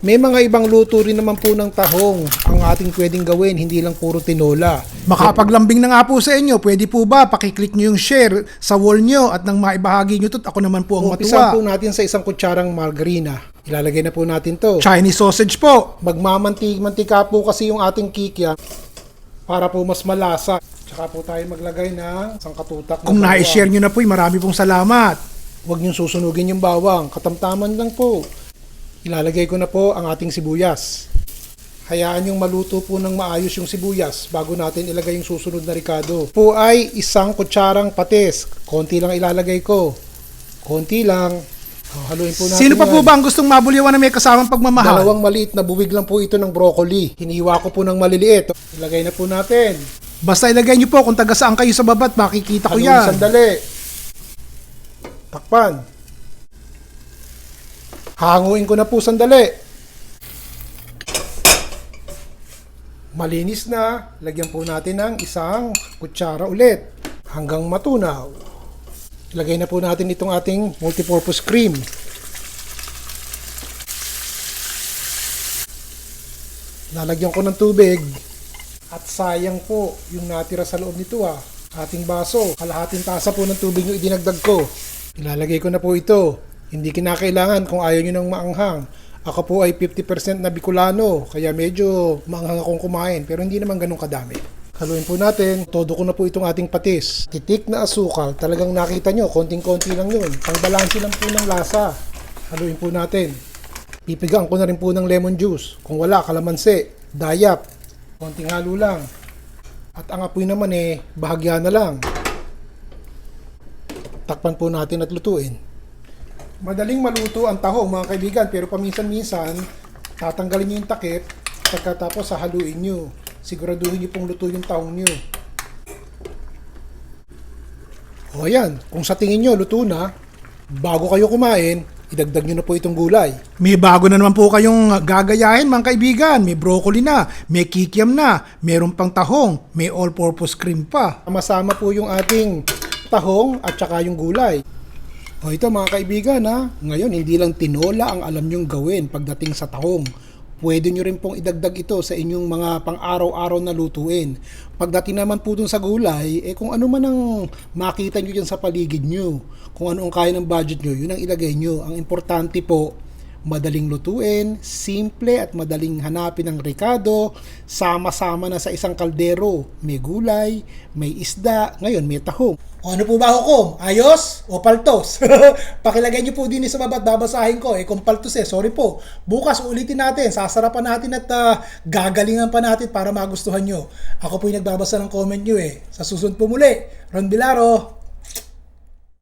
May mga ibang luto rin naman po ng tahong ang ating pwedeng gawin, hindi lang puro tinola. Makapaglambing na nga po sa inyo, pwede po ba pakiclick nyo yung share sa wall nyo at nang maibahagi nyo to, ako naman po ang Umpisa po matuwa. natin sa isang kutsarang margarina. Ilalagay na po natin to. Chinese sausage po. Magmamantika po kasi yung ating kikya para po mas malasa. Tsaka po tayo maglagay ng isang katutak. Kung na-share nyo na po, marami pong salamat. Huwag niyong susunugin yung bawang. Katamtaman lang po. Ilalagay ko na po ang ating sibuyas. Hayaan yung maluto po ng maayos yung sibuyas bago natin ilagay yung susunod na ricado. Po ay isang kutsarang patis. Konti lang ilalagay ko. Konti lang. Oh, haluin po natin Sino pa po yan. ba ang gustong mabuliwan na may kasamang pagmamahal? Dalawang maliit na buwig lang po ito ng broccoli. Hiniwa ko po ng maliliit. Ilagay na po natin. Basta ilagay nyo po kung taga saan kayo sa babat, makikita ko Haluin yan. sandali. Takpan. Hanguin ko na po sandali. Malinis na. Lagyan po natin ng isang kutsara ulit hanggang matunaw. Ilagay na po natin itong ating multipurpose cream. Lalagyan ko ng tubig. At sayang po yung natira sa loob nito ah. Ating baso. Kalahating tasa po ng tubig yung idinagdag ko. Ilalagay ko na po ito. Hindi kinakailangan kung ayaw nyo ng maanghang. Ako po ay 50% na Bicolano, kaya medyo maanghang akong kumain, pero hindi naman ganun kadami. Haluin po natin. Todo ko na po itong ating patis. Titik na asukal. Talagang nakita nyo, konting-konti lang yun. Pangbalansi lang po ng lasa. Haluin po natin. Pipigaan ko na rin po ng lemon juice. Kung wala, kalamansi, dayap. Konting halo lang. At ang apoy naman eh, bahagya na lang. Takpan po natin at lutuin. Madaling maluto ang tahong mga kaibigan pero paminsan-minsan tatanggalin nyo yung takip pagkatapos haluin nyo. Siguraduhin nyo pong luto yung tahong nyo. O yan, kung sa tingin nyo luto na, bago kayo kumain, idagdag nyo na po itong gulay. May bago na naman po kayong gagayahin mga kaibigan. May broccoli na, may kikiam na, meron pang tahong, may all-purpose cream pa. Masama po yung ating tahong at saka yung gulay. O ito mga kaibigan ha, ngayon hindi lang tinola ang alam nyong gawin pagdating sa tahong. Pwede nyo rin pong idagdag ito sa inyong mga pang-araw-araw na lutuin. Pagdating naman po dun sa gulay, eh kung ano man ang makita nyo dyan sa paligid nyo, kung ano ang kaya ng budget nyo, yun ang ilagay nyo. Ang importante po, madaling lutuin, simple at madaling hanapin ang ricado, sama-sama na sa isang kaldero. May gulay, may isda, ngayon may tahong. O ano po ba hukom? Ayos o paltos? Pakilagay niyo po din sa baba at babasahin ko. Eh kung paltos eh, sorry po. Bukas ulitin natin, sasarapan natin at ah, gagalingan pa natin para magustuhan nyo. Ako po yung nagbabasa ng comment nyo eh. Sa susunod po muli, Ron Bilaro.